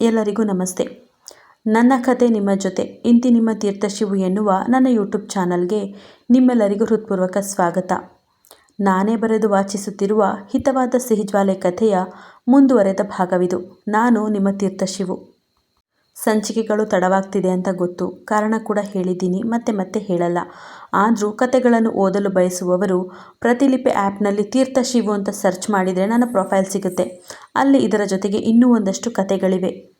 ಎಲ್ಲರಿಗೂ ನಮಸ್ತೆ. ನನ್ನ ಕತೆ ನಿಮ್ಮ ಜೊತೆ. ಇಂತಿ ನಿಮ್ಮ ತೀರ್ಥಶಿವು ಎನ್ನುವ ನನ್ನ ಯೂಟ್ಯೂಬ್ ಚಾನಲ್ಗೆ ನಿಮ್ಮೆಲ್ಲರಿಗೂ ಹೃತ್ಪೂರ್ವಕ ಸ್ವಾಗತ. ನಾನೇ ಬರೆದು ವಾಚಿಸುತ್ತಿರುವ ಹಿತವಾದ ಸಿಹಿಜ್ವಾಲೆ ಕಥೆಯ ಮುಂದುವರೆದ ಭಾಗವಿದು. ನಾನು ನಿಮ್ಮ ತೀರ್ಥಶಿವು ಸಂಚಿಕೆಗಳು ತಡವಾಗ್ತಿದೆ ಅಂತ ಗೊತ್ತು. ಕಾರಣ ಕೂಡ ಹೇಳಿದ್ದೀನಿ, ಮತ್ತೆ ಮತ್ತೆ ಹೇಳಲ್ಲ. ಆದರೂ ಕತೆಗಳನ್ನು ಓದಲು ಬಯಸುವವರು ಪ್ರತಿಲಿಪಿ ಆ್ಯಪ್ನಲ್ಲಿ ತೀರ್ಥಶಿವು ಅಂತ ಸರ್ಚ್ ಮಾಡಿದರೆ ನನ್ನ ಪ್ರೊಫೈಲ್ ಸಿಗುತ್ತೆ. ಅಲ್ಲಿ ಇದರ ಜೊತೆಗೆ ಇನ್ನೂ ಒಂದಷ್ಟು ಕತೆಗಳಿವೆ.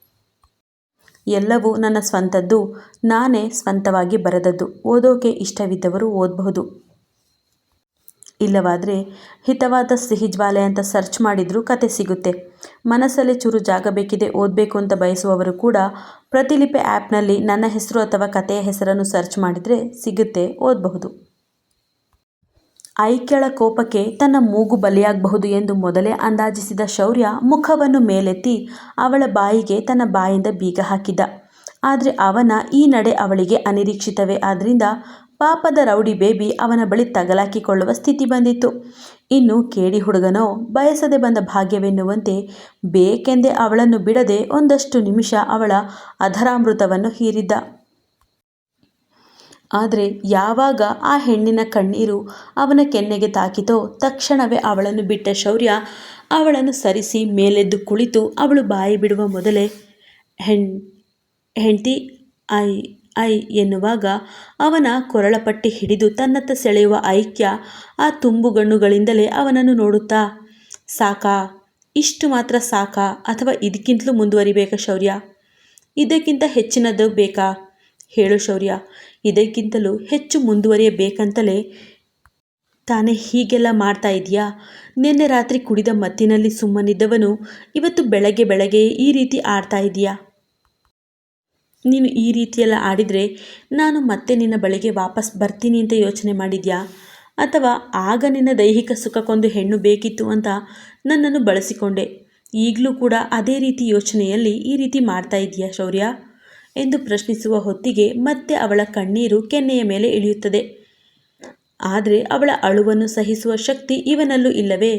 ಎಲ್ಲವೂ ನನ್ನ ಸ್ವಂತದ್ದು. ನಾನೇ ಸ್ವಂತವಾಗಿ ಬರೆದದ್ದು. ಓದೋಕೆ ಇಷ್ಟವಿದ್ದವರು ಓದಬಹುದು. ಇಲ್ಲವಾದರೆ ಹಿತವಾದ ಸಿಹಿ ಜ್ವಾಲೆ ಅಂತ ಸರ್ಚ್ ಮಾಡಿದರೂ ಕತೆ ಸಿಗುತ್ತೆ. ಮನಸ್ಸಲ್ಲಿ ಚೂರು ಜಾಗ ಬೇಕಿದೆ ಓದಬೇಕು ಅಂತ ಬಯಸುವವರು ಕೂಡ ಪ್ರತಿಲಿಪಿ ಆ್ಯಪ್ನಲ್ಲಿ ನನ್ನ ಹೆಸರು ಅಥವಾ ಕತೆಯ ಹೆಸರನ್ನು ಸರ್ಚ್ ಮಾಡಿದರೆ ಸಿಗುತ್ತೆ, ಓದಬಹುದು. ಐಕ್ಯಳ ಕೋಪಕ್ಕೆ ತನ್ನ ಮೂಗು ಬಲಿಯಾಗಬಹುದು ಎಂದು ಮೊದಲೇ ಅಂದಾಜಿಸಿದ ಶೌರ್ಯ ಮುಖವನ್ನು ಮೇಲೆತ್ತಿ ಅವಳ ಬಾಯಿಗೆ ತನ್ನ ಬಾಯಿಂದ ಬೀಗ ಹಾಕಿದ. ಆದರೆ ಅವನ ಈ ನಡೆ ಅವಳಿಗೆ ಅನಿರೀಕ್ಷಿತವೇ. ಆದ್ದರಿಂದ ಪಾಪದ ರೌಡಿ ಬೇಬಿ ಅವನ ಬಳಿ ತಗಲಾಕಿಕೊಳ್ಳುವ ಸ್ಥಿತಿ ಬಂದಿತ್ತು. ಇನ್ನು ಕೇಡಿ ಹುಡುಗನೋ ಬಯಸದೆ ಬಂದ ಭಾಗ್ಯವೆನ್ನುವಂತೆ ಬೇಕೆಂದೇ ಅವಳನ್ನು ಬಿಡದೆ ಒಂದಷ್ಟು ನಿಮಿಷ ಅವಳ ಅಧರಾಮೃತವನ್ನು ಹೀರಿದ್ದ. ಆದರೆ ಯಾವಾಗ ಆ ಹೆಣ್ಣಿನ ಕಣ್ಣೀರು ಅವನ ಕೆನ್ನೆಗೆ ತಾಕಿತೋ ತಕ್ಷಣವೇ ಅವಳನ್ನು ಬಿಟ್ಟ ಶೌರ್ಯ ಅವಳನ್ನು ಸರಿಸಿ ಮೇಲೆದ್ದು ಕುಳಿತು ಅವಳು ಬಾಯಿ ಬಿಡುವ ಮೊದಲೇ, ಹೆಣ್, ಹೆಂಡತಿ, ಐ ಐ ಎನ್ನುವಾಗ ಅವನ ಕೊರಳಪಟ್ಟಿ ಹಿಡಿದು ತನ್ನತ್ತ ಸೆಳೆಯುವ ಐಕ್ಯ ಆ ತುಂಬುಗಣ್ಣುಗಳಿಂದಲೇ ಅವನನ್ನು ನೋಡುತ್ತಾ, ಸಾಕಾ? ಇಷ್ಟು ಮಾತ್ರ ಸಾಕಾ? ಅಥವಾ ಇದಕ್ಕಿಂತಲೂ ಮುಂದುವರಿಬೇಕಾ ಶೌರ್ಯ? ಇದಕ್ಕಿಂತ ಹೆಚ್ಚಿನದು ಬೇಕಾ? ಹೇಳು ಶೌರ್ಯ, ಇದಕ್ಕಿಂತಲೂ ಹೆಚ್ಚು ಮುಂದುವರಿಯಬೇಕಂತಲೇ ತಾನೇ ಹೀಗೆಲ್ಲ ಮಾಡ್ತಾ ಇದೆಯಾ ನಿನ್ನೆ ರಾತ್ರಿ ಕುಡಿದ ಮತ್ತಿನಲ್ಲಿ ಸುಮ್ಮನಿದ್ದವನು ಇವತ್ತು ಬೆಳಗ್ಗೆ ಬೆಳಗ್ಗೆ ಈ ರೀತಿ ಆಡ್ತಾ ಇದೆಯಾ ನೀನು ಈ ರೀತಿಯೆಲ್ಲ ಆಡಿದರೆ ನಾನು ಮತ್ತೆ ನಿನ್ನ ಬಳಿಗೆ ವಾಪಸ್ ಬರ್ತೀನಿ ಅಂತ ಯೋಚನೆ ಮಾಡಿದ್ಯಾ? ಅಥವಾ ಆಗ ನಿನ್ನ ದೈಹಿಕ ಸುಖಕ್ಕೊಂದು ಹೆಣ್ಣು ಬೇಕಿತ್ತು ಅಂತ ನನ್ನನ್ನು ಬಳಸಿಕೊಂಡೆ. ಈಗಲೂ ಕೂಡ ಅದೇ ರೀತಿ ಯೋಚನೆಯಲ್ಲಿ ಈ ರೀತಿ ಮಾಡ್ತಾ ಇದೆಯಾ ಶೌರ್ಯ? ಎಂದು ಪ್ರಶ್ನಿಸುವ ಹೊತ್ತಿಗೆ ಮತ್ತೆ ಅವಳ ಕಣ್ಣೀರು ಕೆನ್ನೆಯ ಮೇಲೆ ಇಳಿಯುತ್ತದೆ. ಆದರೆ ಅವಳ ಅಳುವನ್ನು ಸಹಿಸುವ ಶಕ್ತಿ ಇವನಲ್ಲೂ ಇಲ್ಲವೇ?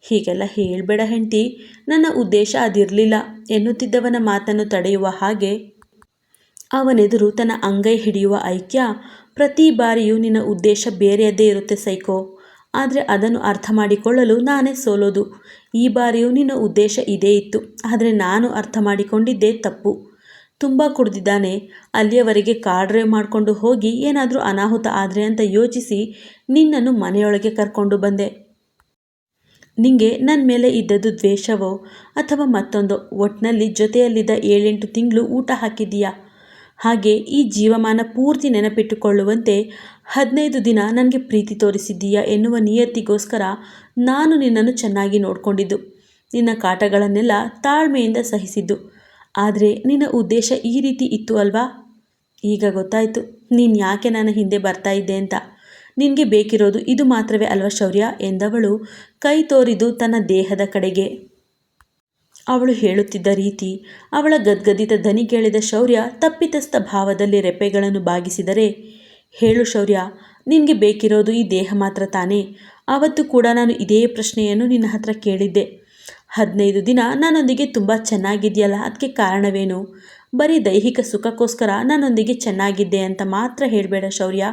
ಹೀಗೆಲ್ಲ ಹೇಳಬೇಡ ಹೆಂಡತಿ. ನನ್ನ ಉದ್ದೇಶ ಅದಿರಲಿಲ್ಲ ಎನ್ನುತ್ತಿದ್ದವನ ಮಾತನ್ನು ತಡೆಯುವ ಹಾಗೆ ಅವನೆದುರು ತನ್ನ ಅಂಗೈ ಹಿಡಿಯುವ ಐಕ್ಯ, ಪ್ರತಿ ಬಾರಿಯೂ ನಿನ್ನ ಉದ್ದೇಶ ಬೇರೆಯದ್ದೇ ಇರುತ್ತೆ ಸೈಕೋ. ಆದರೆ ಅದನ್ನು ಅರ್ಥ ಮಾಡಿಕೊಳ್ಳಲು ನಾನೇ ಸೋಲೋದು. ಈ ಬಾರಿಯೂ ನಿನ್ನ ಉದ್ದೇಶ ಇದೇ ಇತ್ತು. ಆದರೆ ನಾನು ಅರ್ಥ ಮಾಡಿಕೊಂಡಿದ್ದೇ ತಪ್ಪು. ತುಂಬ ಕುಡಿದಿದ್ದಾನೆ. ಅಲ್ಲಿಯವರೆಗೆ ಕಾರ್ ಡ್ರೈವ್ ಮಾಡಿಕೊಂಡು ಹೋಗಿ ಏನಾದರೂ ಅನಾಹುತ ಆದರೆ ಅಂತ ಯೋಚಿಸಿ ನಿನ್ನನ್ನು ಮನೆಯೊಳಗೆ ಕರ್ಕೊಂಡು ಬಂದೆ. ನಿಂಗೆ ನನ್ನ ಮೇಲೆ ಇದ್ದದ್ದು ದ್ವೇಷವೋ ಅಥವಾ ಮತ್ತೊಂದು? ಒಟ್ಟಿನಲ್ಲಿ ಜೊತೆಯಲ್ಲಿದ್ದ ಏಳೆಂಟು ತಿಂಗಳು ಊಟ ಹಾಕಿದ್ದೀಯಾ? ಹಾಗೆ ಈ ಜೀವಮಾನ ಪೂರ್ತಿ ನೆನಪಿಟ್ಟುಕೊಳ್ಳುವಂತೆ ಹದಿನೈದು ದಿನ ನನಗೆ ಪ್ರೀತಿ ತೋರಿಸಿದ್ದೀಯಾ ಎನ್ನುವ ನಿಯತ್ತಿಗೋಸ್ಕರ ನಾನು ನಿನ್ನನ್ನು ಚೆನ್ನಾಗಿ ನೋಡಿಕೊಂಡಿದ್ದು. ನಿನ್ನ ಕಾಟಗಳನ್ನೆಲ್ಲ ತಾಳ್ಮೆಯಿಂದ ಸಹಿಸಿದ್ದು. ಆದರೆ ನಿನ್ನ ಉದ್ದೇಶ ಈ ರೀತಿ ಇತ್ತು ಅಲ್ವಾ? ಈಗ ಗೊತ್ತಾಯಿತು. ನೀನು ಯಾಕೆ ನನ್ನ ಹಿಂದೆ ಬರ್ತಾ ಇದ್ದೆ ಅಂತ. ನಿನಗೆ ಬೇಕಿರೋದು ಇದು ಮಾತ್ರವೇ ಅಲ್ವಾ ಶೌರ್ಯ ಎಂದವಳು ಕೈ ತೋರಿದು ತನ್ನ ದೇಹದ ಕಡೆಗೆ. ಅವಳು ಹೇಳುತ್ತಿದ್ದ ರೀತಿ ಅವಳ ಗದ್ಗದಿತ ದನಿ ಕೇಳಿದ ಶೌರ್ಯ ತಪ್ಪಿತಸ್ಥ ಭಾವದಲ್ಲಿ ರೆಪ್ಪೆಗಳನ್ನು ಬಾಗಿಸಿದರೆ, ಹೇಳು ಶೌರ್ಯ, ನಿನಗೆ ಬೇಕಿರೋದು ಈ ದೇಹ ಮಾತ್ರ ತಾನೇ? ಆವತ್ತು ಕೂಡ ನಾನು ಇದೇ ಪ್ರಶ್ನೆಯನ್ನು ನಿನ್ನ ಹತ್ರ ಕೇಳಿದ್ದೆ. ಹದಿನೈದು ದಿನ ನನ್ನೊಂದಿಗೆ ತುಂಬ ಚೆನ್ನಾಗಿದೆಯಲ್ಲ ಅದಕ್ಕೆ ಕಾರಣವೇನು? ಬರೀ ದೈಹಿಕ ಸುಖಕ್ಕೋಸ್ಕರ ನನ್ನೊಂದಿಗೆ ಚೆನ್ನಾಗಿದ್ದೆ ಅಂತ ಮಾತ್ರ ಹೇಳಬೇಡ ಶೌರ್ಯ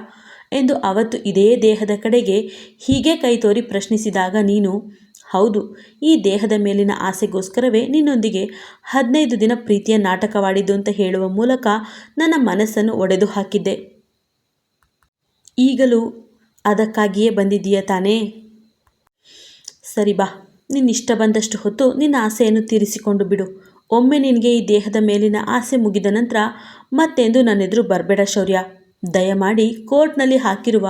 ಎಂದು ಅವತ್ತು ಇದೇ ದೇಹದ ಕಡೆಗೆ ಹೀಗೆ ಕೈ ತೋರಿ ಪ್ರಶ್ನಿಸಿದಾಗ ನೀನು ಹೌದು, ಈ ದೇಹದ ಮೇಲಿನ ಆಸೆಗೋಸ್ಕರವೇ ನಿನ್ನೊಂದಿಗೆ ಹದಿನೈದು ದಿನ ಪ್ರೀತಿಯ ನಾಟಕವಾಡಿದ್ದು ಅಂತ ಹೇಳುವ ಮೂಲಕ ನನ್ನ ಮನಸ್ಸನ್ನು ಒಡೆದು ಹಾಕಿದ್ದೆ. ಈಗಲೂ ಅದಕ್ಕಾಗಿಯೇ ಬಂದಿದ್ದೀಯ ತಾನೇ? ಸರಿ ಬಾ, ನಿನ್ನಿಷ್ಟ ಬಂದಷ್ಟು ಹೊತ್ತು ನಿನ್ನ ಆಸೆಯನ್ನು ತೀರಿಸಿಕೊಂಡು ಬಿಡು. ಒಮ್ಮೆ ನಿನಗೆ ಈ ದೇಹದ ಮೇಲಿನ ಆಸೆ ಮುಗಿದ ನಂತರ ಮತ್ತೆಂದು ನನ್ನೆದುರು ಬರಬೇಡ ಶೌರ್ಯ. ದಯಮಾಡಿ ಕೋರ್ಟ್ನಲ್ಲಿ ಹಾಕಿರುವ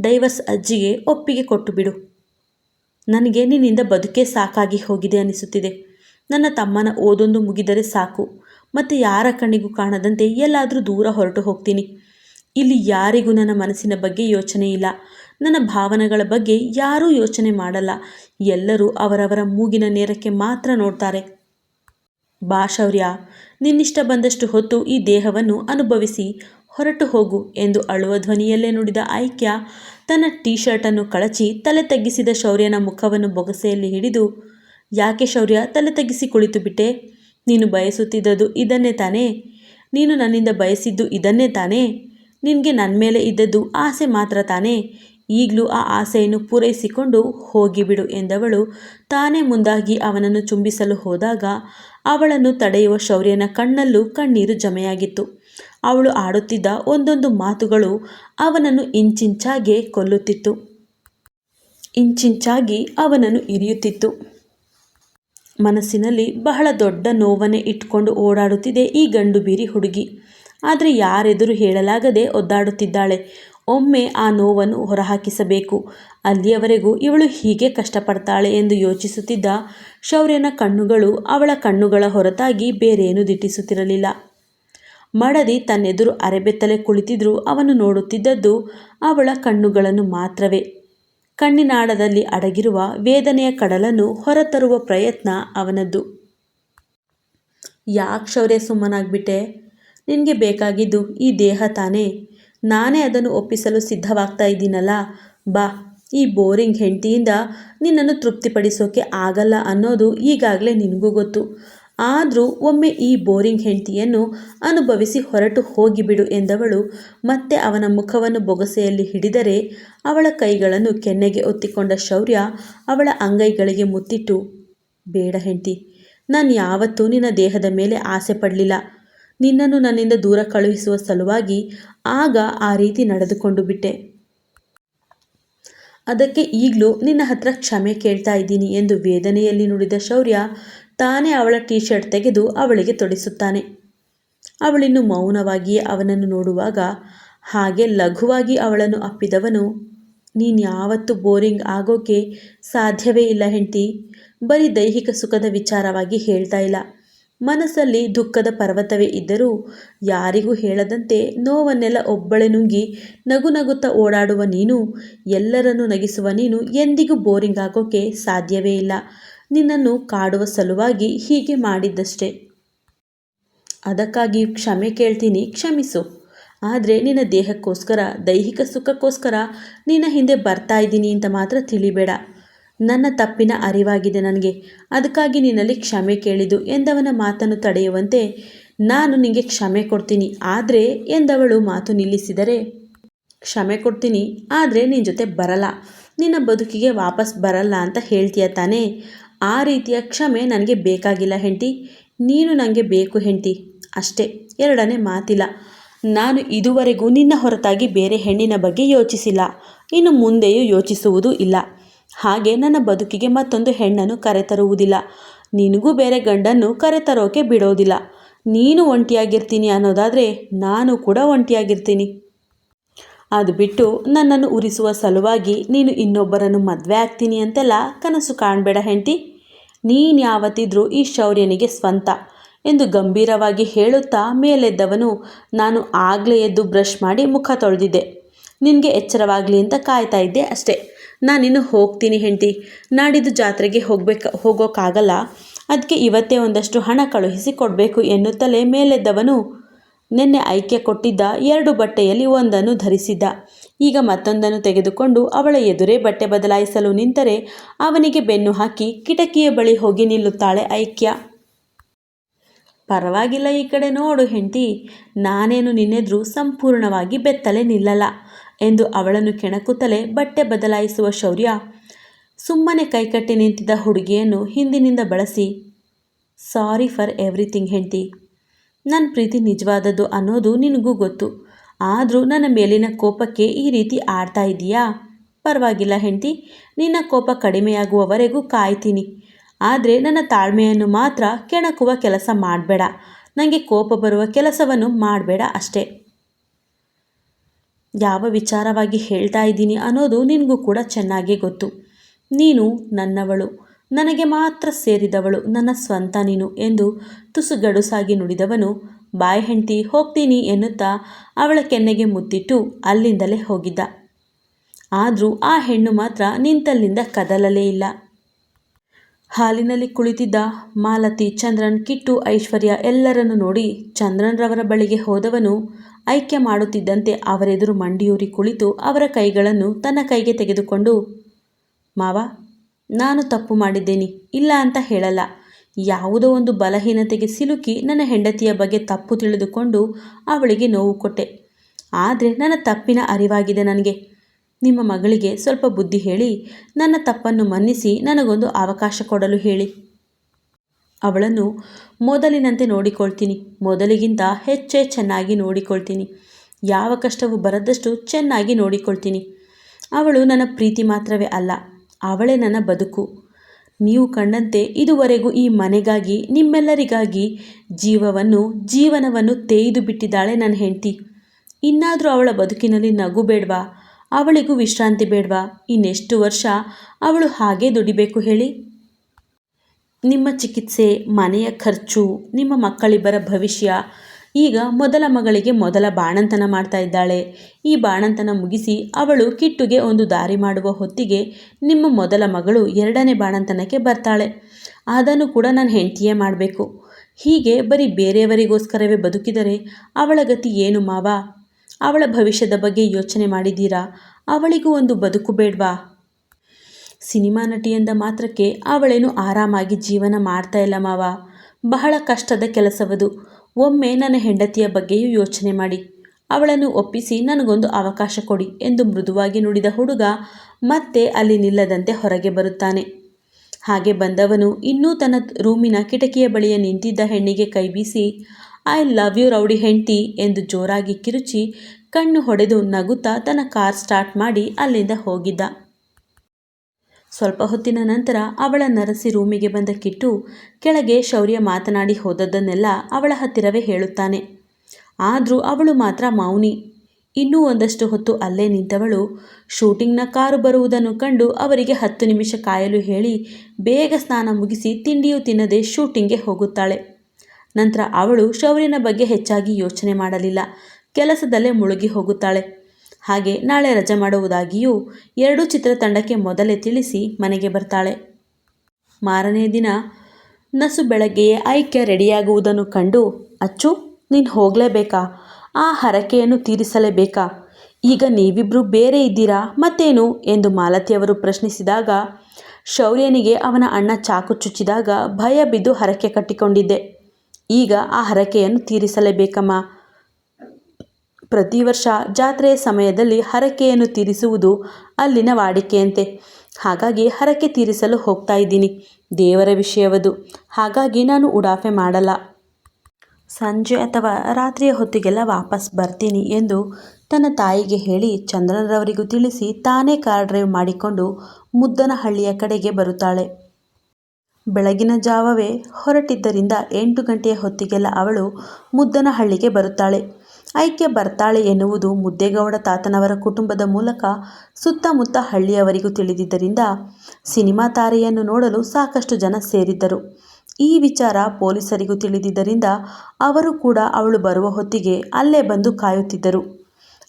ಡೈವರ್ಸ್ ಅಜ್ಜಿಗೆ ಒಪ್ಪಿಗೆ ಕೊಟ್ಟು ಬಿಡು. ನನಗೆ ನಿನ್ನಿಂದ ಬದುಕೇ ಸಾಕಾಗಿ ಹೋಗಿದೆ ಅನಿಸುತ್ತಿದೆ. ನನ್ನ ತಮ್ಮನ ಓದೊಂದು ಮುಗಿದರೆ ಸಾಕು. ಮತ್ತು ಯಾರ ಕಣ್ಣಿಗೂ ಕಾಣದಂತೆ ಎಲ್ಲಾದರೂ ದೂರ ಹೊರಟು ಹೋಗ್ತೀನಿ. ಇಲ್ಲಿ ಯಾರಿಗೂ ನನ್ನ ಮನಸ್ಸಿನ ಬಗ್ಗೆ ಯೋಚನೆ ಇಲ್ಲ. ನನ್ನ ಭಾವನೆಗಳ ಬಗ್ಗೆ ಯಾರೂ ಯೋಚನೆ ಮಾಡಲ್ಲ. ಎಲ್ಲರೂ ಅವರವರ ಮೂಗಿನ ನೇರಕ್ಕೆ ಮಾತ್ರ ನೋಡ್ತಾರೆ. ಬಾ ಶೌರ್ಯ, ನಿನ್ನಿಷ್ಟ ಬಂದಷ್ಟು ಹೊತ್ತು ಈ ದೇಹವನ್ನು ಅನುಭವಿಸಿ. ಹೊರಟು ಹೋಗು ಎಂದು ಅಳುವ ಧ್ವನಿಯಲ್ಲೇ ನುಡಿದ ಐಕ್ಯ ತನ್ನ ಟೀ ಶರ್ಟನ್ನು ಕಳಚಿ ತಲೆ ತಗ್ಗಿಸಿದ ಶೌರ್ಯನ ಮುಖವನ್ನು ಬೊಗಸೆಯಲ್ಲಿ ಹಿಡಿದು, ಯಾಕೆ ಶೌರ್ಯ, ತಲೆ ತಗ್ಗಿಸಿ ಕುಳಿತು ಬಿಟ್ಟೆ? ನೀನು ಬಯಸುತ್ತಿದ್ದದು ಇದನ್ನೇ ತಾನೇ? ನೀನು ನನ್ನಿಂದ ಬಯಸಿದ್ದು ಇದನ್ನೇ ತಾನೇ? ನಿನಗೆ ನನ್ನ ಮೇಲೆ ಇದ್ದದ್ದು ಆಸೆ ಮಾತ್ರ ತಾನೇ? ಈಗಲೂ ಆ ಆಸೆಯನ್ನು ಪೂರೈಸಿಕೊಂಡು ಹೋಗಿಬಿಡು ಎಂದವಳು. ತಾನೇ ಮುಂದಾಗಿ ಅವನನ್ನು ಚುಂಬಿಸಲು ಹೋದಾಗ ಅವಳನ್ನು ತಡೆಯುವ ಶೌರ್ಯನ ಕಣ್ಣಲ್ಲೂ ಕಣ್ಣೀರು ಜಮೆಯಾಗಿತ್ತು. ಅವಳು ಆಡುತ್ತಿದ್ದ ಒಂದೊಂದು ಮಾತುಗಳು ಅವನನ್ನು ಇಂಚಿಂಚಾಗೆ ಕೊಲ್ಲುತ್ತಿತ್ತು. ಇಂಚಿಂಚಾಗಿ ಅವನನ್ನು ಇರಿಯುತ್ತಿತ್ತು. ಮನಸ್ಸಿನಲ್ಲಿ ಬಹಳ ದೊಡ್ಡ ನೋವನ್ನೇ ಇಟ್ಕೊಂಡು ಓಡಾಡುತ್ತಿದೆ ಈ ಗಂಡು ಬೀರಿ ಹುಡುಗಿ. ಆದರೆ ಯಾರೆದುರು ಹೇಳಲಾಗದೆ ಒದ್ದಾಡುತ್ತಿದ್ದಾಳೆ. ಒಮ್ಮೆ ಆ ನೋವನ್ನು ಹೊರಹಾಕಿಸಬೇಕು. ಅಲ್ಲಿಯವರೆಗೂ ಇವಳು ಹೀಗೆ ಕಷ್ಟಪಡ್ತಾಳೆ ಎಂದು ಯೋಚಿಸುತ್ತಿದ್ದ ಶೌರ್ಯನ ಕಣ್ಣುಗಳು ಅವಳ ಕಣ್ಣುಗಳ ಹೊರತಾಗಿ ಬೇರೇನೂ ದಿಟ್ಟಿಸುತ್ತಿರಲಿಲ್ಲ. ಮಡದಿ ತನ್ನೆದುರು ಅರೆಬೆತ್ತಲೆ ಕುಳಿತಿದ್ರೂ ಅವನು ನೋಡುತ್ತಿದ್ದದ್ದು ಅವಳ ಕಣ್ಣುಗಳನ್ನು ಮಾತ್ರವೇ. ಕಣ್ಣಿನಾಡದಲ್ಲಿ ಅಡಗಿರುವ ವೇದನೆಯ ಕಡಲನ್ನು ಹೊರತರುವ ಪ್ರಯತ್ನ ಅವನದ್ದು. ಯಾಕೆ ಶೌರ್ಯ ಸುಮ್ಮನಾಗ್ಬಿಟ್ಟೆ? ನಿನಗೆ ಬೇಕಾಗಿದ್ದು ಈ ದೇಹ ತಾನೇ. ನಾನೇ ಅದನ್ನು ಒಪ್ಪಿಸಲು ಸಿದ್ಧವಾಗ್ತಾ ಇದ್ದೀನಲ್ಲ. ಬಾ, ಈ ಬೋರಿಂಗ್ ಹೆಂಡತಿಯಿಂದ ನಿನ್ನನ್ನು ತೃಪ್ತಿಪಡಿಸೋಕೆ ಆಗಲ್ಲ ಅನ್ನೋದು ಈಗಾಗಲೇ ನಿನಗೂ ಗೊತ್ತು. ಆದರೂ ಒಮ್ಮೆ ಈ ಬೋರಿಂಗ್ ಹೆಂಡತಿಯನ್ನು ಅನುಭವಿಸಿ ಹೊರಟು ಹೋಗಿಬಿಡು ಎಂದವಳು, ಮತ್ತೆ ಅವನ ಮುಖವನ್ನು ಬೊಗಸೆಯಲ್ಲಿ ಹಿಡಿದರೆ ಅವಳ ಕೈಗಳನ್ನು ಕೆನ್ನೆಗೆ ಒತ್ತಿಕೊಂಡ ಶೌರ್ಯ ಅವಳ ಅಂಗೈಗಳಿಗೆ ಮುತ್ತಿಟ್ಟು ಬೇಡ ಹೆಂಡತಿ, ನಾನು ಯಾವತ್ತೂ ನಿನ್ನ ದೇಹದ ಮೇಲೆ ಆಸೆ ಪಡಲಿಲ್ಲ. ನಿನ್ನನ್ನು ನನ್ನಿಂದ ದೂರ ಕಳುಹಿಸುವ ಸಲುವಾಗಿ ಆಗ ಆ ರೀತಿ ನಡೆದುಕೊಂಡು ಬಿಟ್ಟೆ. ಅದಕ್ಕೆ ಈಗಲೂ ನಿನ್ನ ಹತ್ರ ಕ್ಷಮೆ ಕೇಳ್ತಾ ಇದ್ದೀನಿ ಎಂದು ವೇದನೆಯಲ್ಲಿ ನುಡಿದ ಶೌರ್ಯ ತಾನೇ ಅವಳ ಟೀ ಶರ್ಟ್ ತೆಗೆದು ಅವಳಿಗೆ ತೊಡಿಸುತ್ತಾನೆ. ಅವಳಿನ್ನು ಮೌನವಾಗಿಯೇ ಅವನನ್ನು ನೋಡುವಾಗ ಹಾಗೆ ಲಘುವಾಗಿ ಅವಳನ್ನು ಅಪ್ಪಿದವನು, ನೀನು ಯಾವತ್ತೂ ಬೋರಿಂಗ್ ಆಗೋಕೆ ಸಾಧ್ಯವೇ ಇಲ್ಲ ಹೆಂಡತಿ. ಬರೀ ದೈಹಿಕ ಸುಖದ ವಿಚಾರವಾಗಿ ಹೇಳ್ತಾ ಇಲ್ಲ. ಮನಸ್ಸಲ್ಲಿ ದುಃಖದ ಪರ್ವತವೇ ಇದ್ದರೂ ಯಾರಿಗೂ ಹೇಳದಂತೆ ನೋವನ್ನೆಲ್ಲ ಒಬ್ಬಳೆ ನುಂಗಿ ನಗು ನಗುತ್ತಾ ಓಡಾಡುವ ನೀನು, ಎಲ್ಲರನ್ನೂ ನಗಿಸುವ ನೀನು ಎಂದಿಗೂ ಬೋರಿಂಗ್ ಆಗೋಕೆ ಸಾಧ್ಯವೇ ಇಲ್ಲ. ನಿನ್ನನ್ನು ಕಾಡುವ ಸಲುವಾಗಿ ಹೀಗೆ ಮಾಡಿದ್ದಷ್ಟೇ. ಅದಕ್ಕಾಗಿ ಕ್ಷಮೆ ಕೇಳ್ತೀನಿ, ಕ್ಷಮಿಸು. ಆದರೆ ನಿನ್ನ ದೇಹಕ್ಕೋಸ್ಕರ, ದೈಹಿಕ ಸುಖಕ್ಕೋಸ್ಕರ ನಿನ್ನ ಹಿಂದೆ ಬರ್ತಾ ಇದ್ದೀನಿ ಅಂತ ಮಾತ್ರ ತಿಳಿಬೇಡ. ನನ್ನ ತಪ್ಪಿನ ಅರಿವಾಗಿದೆ ನನಗೆ. ಅದಕ್ಕಾಗಿ ನಿನ್ನಲ್ಲಿ ಕ್ಷಮೆ ಕೇಳಿದು ಎಂದವನ ಮಾತನ್ನು ತಡೆಯುವಂತೆ ನಾನು ನಿನಗೆ ಕ್ಷಮೆ ಕೊಡ್ತೀನಿ. ಆದರೆ ಎಂದವಳು ಮಾತು ನಿಲ್ಲಿಸಿದರೆ ಕ್ಷಮೆ ಕೊಡ್ತೀನಿ. ಆದರೆ ನಿನ್ನ ಜೊತೆ ಬರಲ್ಲ. ನಿನ್ನ ಬದುಕಿಗೆ ವಾಪಸ್ ಬರಲ್ಲ ಅಂತ ಹೇಳ್ತೀಯ ತಾನೇ? ಆ ರೀತಿಯ ಕ್ಷಮೆ ನನಗೆ ಬೇಕಾಗಿಲ್ಲ ಹೆಂಡತಿ. ನೀನು ನನಗೆ ಬೇಕು ಹೆಂಡತಿ. ಅಷ್ಟೇ, ಎರಡನೇ ಮಾತಿಲ್ಲ. ನಾನು ಇದುವರೆಗೂ ನಿನ್ನ ಹೊರತಾಗಿ ಬೇರೆ ಹೆಣ್ಣಿನ ಬಗ್ಗೆ ಯೋಚಿಸಿಲ್ಲ. ಇನ್ನು ಮುಂದೆಯೂ ಯೋಚಿಸುವುದೂ ಇಲ್ಲ. ಹಾಗೆ ನನ್ನ ಬದುಕಿಗೆ ಮತ್ತೊಂದು ಹೆಣ್ಣನ್ನು ಕರೆತರುವುದಿಲ್ಲ. ನಿನಗೂ ಬೇರೆ ಗಂಡನ್ನು ಕರೆತರೋಕೆ ಬಿಡೋದಿಲ್ಲ. ನೀನು ಒಂಟಿಯಾಗಿರ್ತೀನಿ ಅನ್ನೋದಾದರೆ ನಾನು ಕೂಡ ಒಂಟಿಯಾಗಿರ್ತೀನಿ. ಅದು ಬಿಟ್ಟು ನನ್ನನ್ನು ಉರಿಸುವ ಸಲುವಾಗಿ ನೀನು ಇನ್ನೊಬ್ಬರನ್ನು ಮದುವೆ ಆಗ್ತೀನಿ ಅಂತೆಲ್ಲ ಕನಸು ಕಾಣಬೇಡ ಹೆಂಡತಿ. ನೀನು ಯಾವತ್ತಿದ್ರೂ ಈ ಶೌರ್ಯನಿಗೆ ಸ್ವಂತ ಎಂದು ಗಂಭೀರವಾಗಿ ಹೇಳುತ್ತಾ ಮೇಲೆದ್ದವನು, ನಾನು ಆಗಲೇ ಎದ್ದು ಬ್ರಷ್ ಮಾಡಿ ಮುಖ ತೊಳೆದಿದ್ದೆ. ನಿನಗೆ ಎಚ್ಚರವಾಗಲಿ ಅಂತ ಕಾಯ್ತಾ ಇದ್ದೆ ಅಷ್ಟೇ. ನಾನಿನ್ನು ಹೋಗ್ತೀನಿ ಹೆಂಡತಿ. ನಾಡಿದ್ದು ಜಾತ್ರೆಗೆ ಹೋಗ್ಬೇಕು ಹೋಗೋಕ್ಕಾಗಲ್ಲ ಅದಕ್ಕೆ ಇವತ್ತೇ ಒಂದಷ್ಟು ಹಣ ಕಳುಹಿಸಿ ಕೊಡಬೇಕು ಎನ್ನುತ್ತಲೇ ಮೇಲೆದ್ದವನು ನಿನ್ನೆ ಐಕ್ಯ ಕೊಟ್ಟಿದ್ದ ಎರಡು ಬಟ್ಟೆಯಲ್ಲಿ ಒಂದನ್ನು ಧರಿಸಿದ್ದ. ಈಗ ಮತ್ತೊಂದನ್ನು ತೆಗೆದುಕೊಂಡು ಅವಳ ಎದುರೇ ಬಟ್ಟೆ ಬದಲಾಯಿಸಲು ನಿಂತರೆ ಅವನಿಗೆ ಬೆನ್ನು ಹಾಕಿ ಕಿಟಕಿಯ ಬಳಿ ಹೋಗಿ ನಿಲ್ಲುತ್ತಾಳೆ ಐಕ್ಯ. ಪರವಾಗಿಲ್ಲ ಈ ಕಡೆ ನೋಡು ಹೆಂಡತಿ, ನಾನೇನು ನಿನ್ನೆದ್ರು ಸಂಪೂರ್ಣವಾಗಿ ಬೆತ್ತಲೆ ನಿಲ್ಲಲ್ಲ ಎಂದು ಅವಳನ್ನು ಕೆಣಕುತ್ತಲೇ ಬಟ್ಟೆ ಬದಲಾಯಿಸುವ ಶೌರ್ಯ. ಸುಮ್ಮನೆ ಕೈಕಟ್ಟಿ ನಿಂತಿದ್ದ ಹುಡುಗಿಯನ್ನು ಹಿಂದಿನಿಂದ ಬಳಸಿ, ಸಾರಿ ಫಾರ್ ಎವ್ರಿಥಿಂಗ್ ಹೆಂಡತಿ ನನ್ನ ಪ್ರೀತಿ ನಿಜವಾದದ್ದು ಅನ್ನೋದು ನಿನಗೂ ಗೊತ್ತು. ಆದರೂ ನನ್ನ ಮೇಲಿನ ಕೋಪಕ್ಕೆ ಈ ರೀತಿ ಆಡ್ತಾ ಇದೀಯಾ ಪರವಾಗಿಲ್ಲ ಹೆಂಡತಿ. ನಿನ್ನ ಕೋಪ ಕಡಿಮೆಯಾಗುವವರೆಗೂ ಕಾಯ್ತೀನಿ. ಆದರೆ ನನ್ನ ತಾಳ್ಮೆಯನ್ನು ಮಾತ್ರ ಕೆಣಕುವ ಕೆಲಸ ಮಾಡಬೇಡ. ನನಗೆ ಕೋಪ ಬರುವ ಕೆಲಸವನ್ನು ಮಾಡಬೇಡ ಅಷ್ಟೇ. ಯಾವ ವಿಚಾರವಾಗಿ ಹೇಳ್ತಾ ಇದ್ದೀನಿ ಅನ್ನೋದು ನಿನಗೂ ಕೂಡ ಚೆನ್ನಾಗೇ ಗೊತ್ತು. ನೀನು ನನ್ನವಳು. ನನಗೆ ಮಾತ್ರ ಸೇರಿದವಳು ನನ್ನ ಸ್ವಂತ ನೀನು ಎಂದು ತುಸು ಗಡುಸಾಗಿ ನುಡಿದವನು, ಬಾಯ್ ಹೆಂಡತಿ, ಹೋಗ್ತೀನಿ ಎನ್ನುತ್ತಾ ಅವಳ ಕೆನ್ನೆಗೆ ಮುತ್ತಿಟ್ಟು ಅಲ್ಲಿಂದಲೇ ಹೋಗಿದ್ದ. ಆದರೂ ಆ ಹೆಣ್ಣು ಮಾತ್ರ ನಿಂತಲ್ಲಿಂದ ಕದಲಲೇ ಇಲ್ಲ. ಹಾಲಿನಲ್ಲಿ ಕುಳಿತಿದ್ದ ಮಾಲತಿ ಚಂದ್ರನ್, ಕಿಟ್ಟು, ಐಶ್ವರ್ಯ ಎಲ್ಲರನ್ನು ನೋಡಿ ಚಂದ್ರನ್ರವರ ಬಳಿಗೆ ಹೋದವನು ಐಕ್ಯ ಮಾಡುತ್ತಿದ್ದಂತೆ ಅವರೆದುರು ಮಂಡಿಯೂರಿ ಕುಳಿತು ಅವರ ಕೈಗಳನ್ನು ತನ್ನ ಕೈಗೆ ತೆಗೆದುಕೊಂಡು, ಮಾವ ನಾನು ತಪ್ಪು ಮಾಡಿದ್ದೇನೆ, ಇಲ್ಲ ಅಂತ ಹೇಳಲ್ಲ. ಯಾವುದೋ ಒಂದು ಬಲಹೀನತೆಗೆ ಸಿಲುಕಿ ನನ್ನ ಹೆಂಡತಿಯ ಬಗ್ಗೆ ತಪ್ಪು ತಿಳಿದುಕೊಂಡು ಅವಳಿಗೆ ನೋವು ಕೊಟ್ಟೆ. ಆದರೆ ನನ್ನ ತಪ್ಪಿನ ಅರಿವಾಗಿದೆ ನನಗೆ. ನಿಮ್ಮ ಮಗಳಿಗೆ ಸ್ವಲ್ಪ ಬುದ್ಧಿ ಹೇಳಿ, ನನ್ನ ತಪ್ಪನ್ನು ಮನ್ನಿಸಿ ನನಗೊಂದು ಅವಕಾಶ ಕೊಡಲು ಹೇಳಿ. ಅವಳನ್ನು ಮೊದಲಿನಂತೆ ನೋಡಿಕೊಳ್ತೀನಿ, ಮೊದಲಿಗಿಂತ ಹೆಚ್ಚೇ ಚೆನ್ನಾಗಿ ನೋಡಿಕೊಳ್ತೀನಿ. ಯಾವ ಕಷ್ಟವೂ ಬರದಷ್ಟು ಚೆನ್ನಾಗಿ ನೋಡಿಕೊಳ್ತೀನಿ. ಅವಳು ನನ್ನ ಪ್ರೀತಿ ಮಾತ್ರವೇ ಅಲ್ಲ ಅವಳೇ ನನ್ನ ಬದುಕು. ನೀವು ಕಂಡಂತೆ ಇದುವರೆಗೂ ಈ ಮನೆಗಾಗಿ, ನಿಮ್ಮೆಲ್ಲರಿಗಾಗಿ ಜೀವವನ್ನು, ಜೀವನವನ್ನು ತೇಯ್ದು ಬಿಟ್ಟಿದ್ದಾಳೆ ನನ್ನ ಹೆಂಡತಿ. ಇನ್ನಾದರೂ ಅವಳ ಬದುಕಿನಲ್ಲಿ ನಗು ಬೇಡವಾ? ಅವಳಿಗೂ ವಿಶ್ರಾಂತಿ ಬೇಡವಾ? ಇನ್ನೆಷ್ಟು ವರ್ಷ ಅವಳು ಹಾಗೇ ದುಡಿಬೇಕು ಹೇಳಿ? ನಿಮ್ಮ ಚಿಕಿತ್ಸೆ, ಮನೆಯ ಖರ್ಚು, ನಿಮ್ಮ ಮಕ್ಕಳಿಬ್ಬರ ಭವಿಷ್ಯ ಈಗ ಮೊದಲ ಮಗಳಿಗೆ ಮೊದಲ ಬಾಣಂತನ ಮಾಡ್ತಾ ಇದ್ದಾಳೆ. ಈ ಬಾಣಂತನ ಮುಗಿಸಿ ಅವಳು ಕಿಟ್ಟುಗೆ ಒಂದು ದಾರಿ ಮಾಡುವ ಹೊತ್ತಿಗೆ ನಿಮ್ಮ ಮೊದಲ ಮಗಳು ಎರಡನೇ ಬಾಣಂತನಕ್ಕೆ ಬರ್ತಾಳೆ. ಅದನ್ನು ಕೂಡ ನಾನು ಹೆಂಡತಿಯೇ ಮಾಡಬೇಕು. ಹೀಗೆ ಬರೀ ಬೇರೆಯವರಿಗೋಸ್ಕರವೇ ಬದುಕಿದರೆ ಅವಳ ಗತಿ ಏನು ಮಾವ? ಅವಳ ಭವಿಷ್ಯದ ಬಗ್ಗೆ ಯೋಚನೆ ಮಾಡಿದ್ದೀರಾ? ಅವಳಿಗೂ ಒಂದು ಬದುಕು ಬೇಡ್ವಾ? ಸಿನಿಮಾ ನಟಿಯಿಂದ ಮಾತ್ರಕ್ಕೆ ಅವಳೇನು ಆರಾಮಾಗಿ ಜೀವನ ಮಾಡ್ತಾ ಇಲ್ಲ ಮಾವ. ಬಹಳ ಕಷ್ಟದ ಕೆಲಸವದು. ಒಮ್ಮೆ ನನ್ನ ಹೆಂಡತಿಯ ಬಗ್ಗೆಯೂ ಯೋಚನೆ ಮಾಡಿ. ಅವಳನ್ನು ಒಪ್ಪಿಸಿ ನನಗೊಂದು ಅವಕಾಶ ಕೊಡಿ ಎಂದು ಮೃದುವಾಗಿ ನುಡಿದ ಹುಡುಗ ಮತ್ತೆ ಅಲ್ಲಿ ನಿಲ್ಲದಂತೆ ಹೊರಗೆ ಬರುತ್ತಾನೆ. ಹಾಗೆ ಬಂದವನು ಇನ್ನೂ ತನ್ನ ರೂಮಿನ ಕಿಟಕಿಯ ಬಳಿಯ ನಿಂತಿದ್ದ ಹೆಣ್ಣಿಗೆ ಕೈ ಬೀಸಿ ಐ ಲವ್ ಯು ರೌಡಿ ಹೆಂಡ್ತಿ ಎಂದು ಜೋರಾಗಿ ಕಿರುಚಿ ಕಣ್ಣು ಹೊಡೆದು ನಗುತ್ತಾ ತನ್ನ ಕಾರ್ ಸ್ಟಾರ್ಟ್ ಮಾಡಿ ಅಲ್ಲಿಂದ ಹೋಗಿದ್ದ. ಸ್ವಲ್ಪ ಹೊತ್ತಿನ ನಂತರ ಅವಳ ನರಸಿ ರೂಮಿಗೆ ಬಂದ ಕಿಟ್ಟು ಕೆಳಗೆ ಶೌರ್ಯ ಮಾತನಾಡಿ ಹೋದದ್ದನ್ನೆಲ್ಲ ಅವಳ ಹತ್ತಿರವೇ ಹೇಳುತ್ತಾನೆ. ಆದರೂ ಅವಳು ಮಾತ್ರ ಮೌನಿ. ಇನ್ನೂ ಒಂದಷ್ಟು ಹೊತ್ತು ಅಲ್ಲೇ ನಿಂತವಳು. ಶೂಟಿಂಗ್ನ ಕಾರು ಬರುವುದನ್ನು ಕಂಡು ಅವರಿಗೆ ಹತ್ತು ನಿಮಿಷ ಕಾಯಲು ಹೇಳಿ ಬೇಗ ಸ್ನಾನ ಮುಗಿಸಿ ತಿಂಡಿಯೂ ತಿನ್ನದೆ ಶೂಟಿಂಗ್ಗೆ ಹೋಗುತ್ತಾಳೆ. ನಂತರ ಅವಳು ಶೌರ್ಯನ ಬಗ್ಗೆ ಹೆಚ್ಚಾಗಿ ಯೋಚನೆ ಮಾಡಲಿಲ್ಲ. ಕೆಲಸದಲ್ಲೇ ಮುಳುಗಿ ಹೋಗುತ್ತಾಳೆ. ಹಾಗೆ ನಾಳೆ ರಜೆ ಮಾಡುವುದಾಗಿಯೂ ಎರಡೂ ಚಿತ್ರತಂಡಕ್ಕೆ ಮೊದಲೇ ತಿಳಿಸಿ ಮನೆಗೆ ಬರ್ತಾಳೆ. ಮಾರನೇ ದಿನ ನಸು ಬೆಳಗ್ಗೆಯೇ ಐಕ್ಯ ರೆಡಿಯಾಗುವುದನ್ನು ಕಂಡು, ಅಚ್ಚು, ನೀನು ಹೋಗಲೇಬೇಕಾ? ಆ ಹರಕೆಯನ್ನು ತೀರಿಸಲೇಬೇಕಾ? ಈಗ ನೀವಿಬ್ಬರು ಬೇರೆ ಇದ್ದೀರಾ? ಮತ್ತೇನು? ಎಂದು ಮಾಲತಿಯವರು ಪ್ರಶ್ನಿಸಿದಾಗ ಶೌರ್ಯನಿಗೆ ಅವನ ಅಣ್ಣ ಚಾಕು ಚುಚ್ಚಿದಾಗ ಭಯ ಬಿದ್ದು ಹರಕೆ ಕಟ್ಟಿಕೊಂಡಿದ್ದೆ. ಈಗ ಆ ಹರಕೆಯನ್ನು ತೀರಿಸಲೇಬೇಕಮ್ಮ. ಪ್ರತಿ ವರ್ಷ ಜಾತ್ರೆಯ ಸಮಯದಲ್ಲಿ ಹರಕೆಯನ್ನು ತೀರಿಸುವುದು ಅಲ್ಲಿನ ವಾಡಿಕೆಯಂತೆ. ಹಾಗಾಗಿ ಹರಕೆ ತೀರಿಸಲು ಹೋಗ್ತಾ ಇದ್ದೀನಿ. ದೇವರ ವಿಷಯವದು. ಹಾಗಾಗಿ ನಾನು ಉಡಾಫೆ ಮಾಡಲ್ಲ. ಸಂಜೆ ಅಥವಾ ರಾತ್ರಿಯ ಹೊತ್ತಿಗೆಲ್ಲ ವಾಪಸ್ ಬರ್ತೀನಿ ಎಂದು ತನ್ನ ತಾಯಿಗೆ ಹೇಳಿ ಚಂದ್ರನರವರಿಗೂ ತಿಳಿಸಿ ತಾನೇ ಕಾರ್ ಡ್ರೈವ್ ಮಾಡಿಕೊಂಡು ಮುದ್ದನಹಳ್ಳಿಯ ಕಡೆಗೆ ಬರುತ್ತಾಳೆ. ಬೆಳಗಿನ ಜಾವವೇ ಹೊರಟಿದ್ದರಿಂದ ಎಂಟು ಗಂಟೆಯ ಹೊತ್ತಿಗೆಲ್ಲ ಅವಳು ಮುದ್ದನಹಳ್ಳಿಗೆ ಬರುತ್ತಾಳೆ. ಐಕ್ಯ ಬರ್ತಾಳೆ ಎನ್ನುವುದು ಮುದ್ದೇಗೌಡ ತಾತನವರ ಕುಟುಂಬದ ಮೂಲಕ ಸುತ್ತಮುತ್ತ ಹಳ್ಳಿಯವರಿಗೂ ತಿಳಿದಿದ್ದರಿಂದ ಸಿನಿಮಾ ತಾರೆಯನ್ನು ನೋಡಲು ಸಾಕಷ್ಟು ಜನ ಸೇರಿದ್ದರು. ಈ ವಿಚಾರ ಪೊಲೀಸರಿಗೂ ತಿಳಿದಿದ್ದರಿಂದ ಅವರು ಕೂಡ ಅವಳು ಬರುವ ಹೊತ್ತಿಗೆ ಅಲ್ಲೇ ಬಂದು ಕಾಯುತ್ತಿದ್ದರು.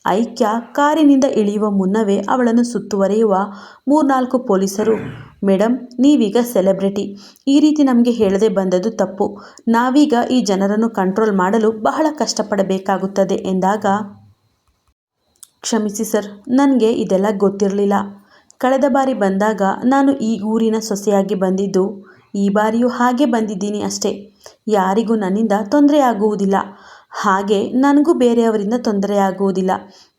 ಐಕ್ಯ ಕಾರಿನಿಂದ ಇಳಿಯುವ ಮುನ್ನವೇ ಅವಳನ್ನು ಸುತ್ತುವರಿಯುವ ಮೂರ್ನಾಲ್ಕು ಪೊಲೀಸರು ಮೇಡಮ್ ನೀವೀಗ ಸೆಲೆಬ್ರಿಟಿ. ಈ ರೀತಿ ನಮಗೆ ಹೇಳದೆ ಬಂದದ್ದು ತಪ್ಪು. ನಾವೀಗ ಈ ಜನರನ್ನು ಕಂಟ್ರೋಲ್ ಮಾಡಲು ಬಹಳ ಕಷ್ಟಪಡಬೇಕಾಗುತ್ತದೆ ಎಂದಾಗ, ಕ್ಷಮಿಸಿ ಸರ್, ನನಗೆ ಇದೆಲ್ಲ ಗೊತ್ತಿರಲಿಲ್ಲ. ಕಳೆದ ಬಾರಿ ಬಂದಾಗ ನಾನು ಈ ಊರಿನ ಸೊಸೆಯಾಗಿ ಬಂದಿದ್ದು, ಈ ಬಾರಿಯೂ ಹಾಗೆ ಬಂದಿದ್ದೀನಿ ಅಷ್ಟೇ. ಯಾರಿಗೂ ನನ್ನಿಂದ ತೊಂದರೆ ಆಗುವುದಿಲ್ಲ ಹಾಗೆ ನನಗೂ ಬೇರೆಯವರಿಂದ ತೊಂದರೆಯಾಗುವುದಿಲ್ಲ.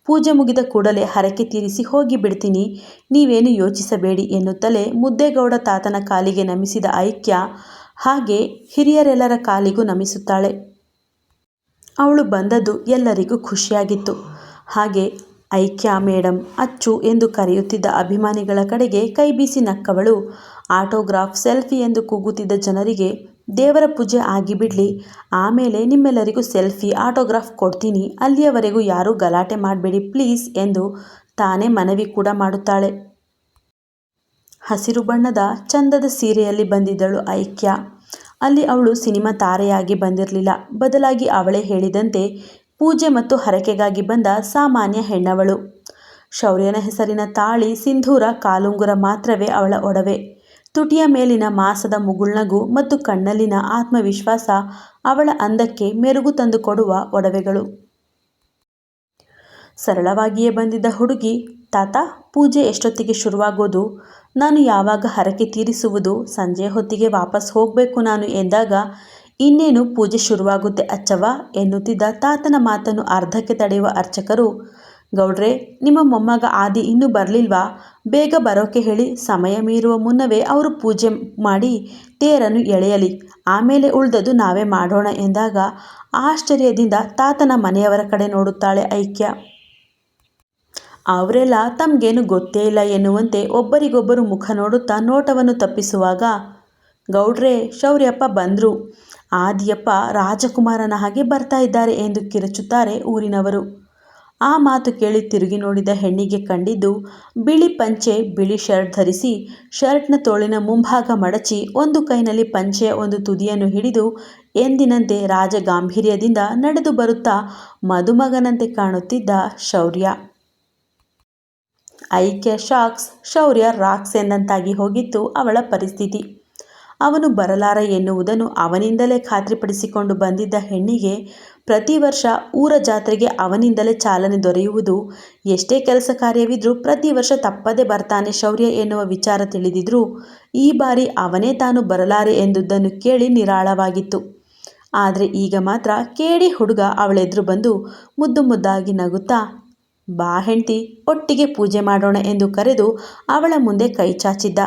ಪೂಜೆ ಮುಗಿದ ಕೂಡಲೇ ಹರಕೆ ತೀರಿಸಿ ಹೋಗಿ ಬಿಡ್ತೀನಿ. ನೀವೇನು ಯೋಚಿಸಬೇಡಿ ಎನ್ನುತ್ತಲೇ ಮುದ್ದೇಗೌಡ ತಾತನ ಕಾಲಿಗೆ ನಮಿಸಿದ ಐಕ್ಯ ಹಾಗೆ ಹಿರಿಯರೆಲ್ಲರ ಕಾಲಿಗೂ ನಮಿಸುತ್ತಾಳೆ. ಅವಳು ಬಂದದ್ದು ಎಲ್ಲರಿಗೂ ಖುಷಿಯಾಗಿತ್ತು. ಹಾಗೆ, ಐಕ್ಯ ಮೇಡಮ್ ಅಚ್ಚು ಎಂದು ಕರೆಯುತ್ತಿದ್ದ ಅಭಿಮಾನಿಗಳ ಕಡೆಗೆ ಕೈ ಬೀಸಿ ನಕ್ಕವಳು. ಆಟೋಗ್ರಾಫ್ ಸೆಲ್ಫಿ ಎಂದು ಕೂಗುತ್ತಿದ್ದ ಜನರಿಗೆ ದೇವರ ಪೂಜೆ ಆಗಿಬಿಡಲಿ ಆಮೇಲೆ ನಿಮ್ಮೆಲ್ಲರಿಗೂ ಸೆಲ್ಫಿ, ಆಟೋಗ್ರಾಫ್ ಕೊಡ್ತೀನಿ. ಅಲ್ಲಿಯವರೆಗೂ ಯಾರೂ ಗಲಾಟೆ ಮಾಡಬೇಡಿ ಪ್ಲೀಸ್ ಎಂದು ತಾನೇ ಮನವಿ ಕೂಡ ಮಾಡುತ್ತಾಳೆ. ಹಸಿರು ಬಣ್ಣದ ಚಂದದ ಸೀರೆಯಲ್ಲಿ ಬಂದಿದ್ದಳು ಐಕ್ಯ. ಅಲ್ಲಿ ಅವಳು ಸಿನಿಮಾ ತಾರೆಯಾಗಿ ಬಂದಿರಲಿಲ್ಲ. ಬದಲಾಗಿ ಅವಳೇ ಹೇಳಿದಂತೆ ಪೂಜೆ ಮತ್ತು ಹರಕೆಗಾಗಿ ಬಂದ ಸಾಮಾನ್ಯ ಹೆಣ್ಣವಳು. ಶೌರ್ಯನ ಹೆಸರಿನ ತಾಳಿ ಸಿಂಧೂರ ಕಾಲುಂಗುರ ಮಾತ್ರವೇ ಅವಳ ಒಡವೆ. ತುಟಿಯ ಮೇಲಿನ ಮಾಸದ ಮುಗುಳ್ನಗು ಮತ್ತು ಕಣ್ಣಲ್ಲಿನ ಆತ್ಮವಿಶ್ವಾಸ ಅವಳ ಅಂದಕ್ಕೆ ಮೆರುಗು ತಂದುಕೊಡುವ ಒಡವೆಗಳು. ಸರಳವಾಗಿಯೇ ಬಂದಿದ್ದ ಹುಡುಗಿ, ತಾತ, ಪೂಜೆ ಎಷ್ಟೊತ್ತಿಗೆ ಶುರುವಾಗೋದು? ನಾನು ಯಾವಾಗ ಹರಕೆ ತೀರಿಸುವುದು? ಸಂಜೆ ಹೊತ್ತಿಗೆ ವಾಪಸ್ ಹೋಗಬೇಕು ನಾನು ಎಂದಾಗ, ಇನ್ನೇನು ಪೂಜೆ ಶುರುವಾಗುತ್ತೆ ಅಚ್ಚವ್ವ? ಎನ್ನುತ್ತಿದ್ದ ತಾತನ ಮಾತನ್ನು ಅರ್ಧಕ್ಕೆ ತಡೆಯುವ ಅರ್ಚಕರು ಗೌಡ್ರೆ, ನಿಮ್ಮ ಮೊಮ್ಮಗ ಆದಿ ಇನ್ನೂ ಬರಲಿಲ್ವಾ? ಬೇಗ ಬರೋಕೆ ಹೇಳಿ ಸಮಯ ಮೀರುವ ಮುನ್ನವೇ ಅವರು ಪೂಜೆ ಮಾಡಿ ತೇರನ್ನು ಎಳೆಯಲಿ. ಆಮೇಲೆ ಉಳಿದದ್ದು ನಾವೇ ಮಾಡೋಣ ಎಂದಾಗ ಆಶ್ಚರ್ಯದಿಂದ ತಾತನ ಮನೆಯವರ ಕಡೆ ನೋಡುತ್ತಾಳೆ ಐಕ್ಯ. ಅವರೆಲ್ಲ, ತಮಗೇನು ಗೊತ್ತೇ ಇಲ್ಲ ಎನ್ನುವಂತೆ ಒಬ್ಬರಿಗೊಬ್ಬರು ಮುಖ ನೋಡುತ್ತಾ ನೋಟವನ್ನು ತಪ್ಪಿಸುವಾಗ, ಗೌಡ್ರೆ, ಶೌರ್ಯಪ್ಪ ಬಂದರು. ಆದಿಯಪ್ಪ ರಾಜಕುಮಾರನ ಹಾಗೆ ಬರ್ತಾ ಇದ್ದಾರೆ ಎಂದು ಕಿರುಚುತ್ತಾರೆ ಊರಿನವರು. ಆ ಮಾತು ಕೇಳಿ ತಿರುಗಿ ನೋಡಿದ ಹೆಣ್ಣಿಗೆ ಕಂಡಿದ್ದು, ಬಿಳಿ ಪಂಚೆ, ಬಿಳಿ ಶರ್ಟ್ ಧರಿಸಿ, ಶರ್ಟ್ನ ತೋಳಿನ ಮುಂಭಾಗ ಮಡಚಿ, ಒಂದು ಕೈನಲ್ಲಿ ಪಂಚೆಯ ಒಂದು ತುದಿಯನ್ನು ಹಿಡಿದು, ಎಂದಿನಂತೆ ರಾಜ ಗಾಂಭೀರ್ಯದಿಂದ ನಡೆದು ಬರುತ್ತಾ ಮದುಮಗನಂತೆ ಕಾಣುತ್ತಿದ್ದ ಶೌರ್ಯ. ಐಕ್ಯ ಶಾಕ್ಸ್, ಶೌರ್ಯ ರಾಕ್ಸ್ ಎಂದಂತಾಗಿ ಹೋಗಿತ್ತು ಅವಳ ಪರಿಸ್ಥಿತಿ. ಅವನು ಬರಲಾರ ಎನ್ನುವುದನ್ನು ಅವನಿಂದಲೇ ಖಾತ್ರಿಪಡಿಸಿಕೊಂಡು ಬಂದಿದ್ದ ಹೆಣ್ಣಿಗೆ ಪ್ರತಿ ವರ್ಷ ಊರ ಜಾತ್ರೆಗೆ ಅವನಿಂದಲೇ ಚಾಲನೆ ದೊರೆಯುವುದು. ಎಷ್ಟೇ ಕೆಲಸ ಕಾರ್ಯವಿದ್ರೂ ಪ್ರತಿ ವರ್ಷ ತಪ್ಪದೆ ಬರ್ತಾನೆ ಶೌರ್ಯ ಎನ್ನುವ ವಿಚಾರ ತಿಳಿದಿದ್ರೂ ಈ ಬಾರಿ ಅವನೇ ತಾನು ಬರಲಾರೆ ಎಂದುದನ್ನು ಕೇಳಿ ನಿರಾಳವಾಗಿತ್ತು. ಆದರೆ ಈಗ ಮಾತ್ರ ಕೇಳಿ ಹುಡುಗ ಅವಳೆದ್ರು ಬಂದು ಮುದ್ದು ಮುದ್ದಾಗಿ ನಗುತ್ತಾ, ಬಾ ಹೆಂಡತಿ, ಒಟ್ಟಿಗೆ ಪೂಜೆ ಮಾಡೋಣ ಎಂದು ಕರೆದು ಅವಳ ಮುಂದೆ ಕೈ ಚಾಚಿದ್ದ.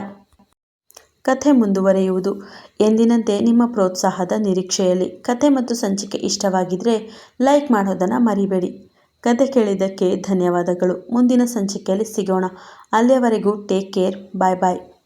ಕಥೆ ಮುಂದುವರೆಯುವುದು. ಎಂದಿನಂತೆ ನಿಮ್ಮ ಪ್ರೋತ್ಸಾಹದ ನಿರೀಕ್ಷೆಯಲ್ಲಿ ಕಥೆ ಮತ್ತು ಸಂಚಿಕೆ ಇಷ್ಟವಾಗಿದ್ದರೆ ಲೈಕ್ ಮಾಡೋದನ್ನು ಮರಿಬೇಡಿ. ಕತೆ ಕೇಳಿದ್ದಕ್ಕೆ ಧನ್ಯವಾದಗಳು. ಮುಂದಿನ ಸಂಚಿಕೆಯಲ್ಲಿ ಸಿಗೋಣ. ಅಲ್ಲಿಯವರೆಗೂ ಟೇಕ್ ಕೇರ್. ಬಾಯ್ ಬಾಯ್.